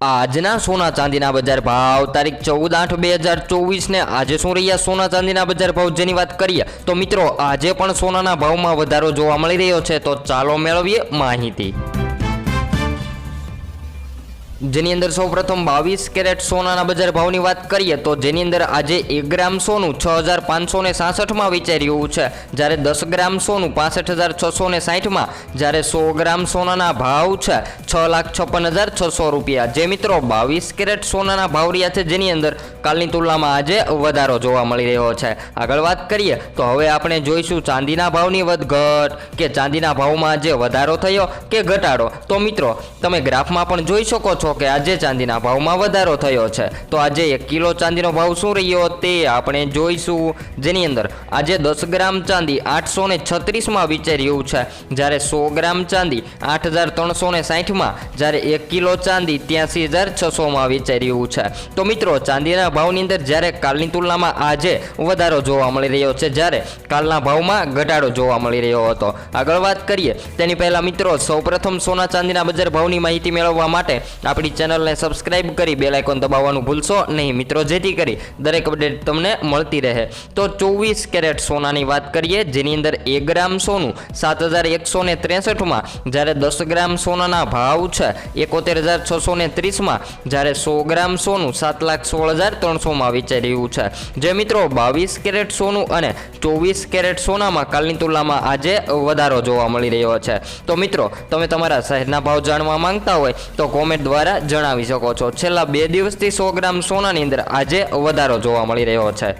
આજના સોના ચાંદીના બજાર ભાવ તારીખ ચૌદ આઠ બે હજાર ચોવીસને આજે શું રહ્યા સોના ચાંદીના બજાર ભાવ? જેની વાત કરીએ તો મિત્રો, આજે પણ સોનાના ભાવમાં વધારો જોવા મળી રહ્યો છે. તો ચાલો મેળવીએ માહિતી. જેની અંદર સૌપ્રથમ બાવીસ કેરેટ સોનાના બજાર ભાવની વાત કરીએ તો જેની અંદર આજે એક ગ્રામ સોનું છ હજાર પાંચસો ને સાસઠમાં વેચાઈ રહ્યું છે. જ્યારે દસ ગ્રામ સોનું પાસઠ હજાર છસો ને સાઠમાં જ્યારે સો ગ્રામ સોનાના ભાવ છે છ લાખ છપ્પન હજાર છસો રૂપિયા. જે મિત્રો, બાવીસ કેરેટ સોનાના ભાવ રહ્યા છે જેની અંદર કાલની તુલનામાં આજે વધારો જોવા મળી રહ્યો છે. આગળ વાત કરીએ તો હવે આપણે જોઈશું ચાંદીના ભાવની વધઘટ કે ચાંદીના ભાવમાં આજે વધારો થયો કે ઘટાડો. તો મિત્રો, તમે ગ્રાફમાં પણ જોઈ શકો છો કે આજે ચાંદીના ભાવમાં વધારો થયો છે. તો આજે એક કિલો ચાંદીનો ભાવ શું રહ્યો તે આપણે જોઈશું. જેની અંદર આજે દસ ગ્રામ ચાંદી આઠસો ને છત્રીસમાં વિચાર્યું છે. જ્યારે સો ગ્રામ ચાંદી આઠ હજાર ત્રણસો ને સાહીઠમાં, જ્યારે એક કિલો ચાંદી ત્યાંસી હજાર છસોમાં વિચાર્યું છે. તો મિત્રો, ચાંદીના ભાવની અંદર જ્યારે કાલની તુલનામાં આજે વધારો જોવા મળી રહ્યો છે, જ્યારે કાલના ભાવમાં ઘટાડો જોવા મળી રહ્યો હતો. આગળ વાત કરીએ. તેની પહેલાં મિત્રો, સૌપ્રથમ સોના ચાંદીના બજાર ભાવની માહિતી મેળવવા માટે આપણી ચેનલને સબસ્ક્રાઇબ કરી બેલ દબાવવાનું ભૂલશો નહીં. મિત્રો, જેથી કરી દરેક અપડેટ તમને મળતી રહે. તો ચોવીસ કેરેટ સોનાની વાત કરીએ, જેની અંદર એક ગ્રામ સોનું સાત હજાર એકસો ને ત્રેસઠમાં, જ્યારે દસ ગ્રામ સોનાના ભાવ છે એકોતેર હજાર છસો ને ત્રીસમાં, જ્યારે સો ગ્રામ સોનું સાત લાખ સોળ હજાર ત્રણસોમાં વેચાઈ રહ્યું છે. જે મિત્રો, બાવીસ કેરેટ સોનું અને ચોવીસ કેરેટ સોનામાં કાલની તુલનામાં આજે વધારો જોવા મળી રહ્યો છે. તો મિત્રો, તમે તમારા શહેરના ભાવ જાણવા માંગતા હોય તો કોમેન્ટ દ્વારા જણાવી શકો છો. છેલ્લા બે દિવસથી સો ગ્રામ સોનાની અંદર આજે વધારો જોવા મળી રહ્યો છે.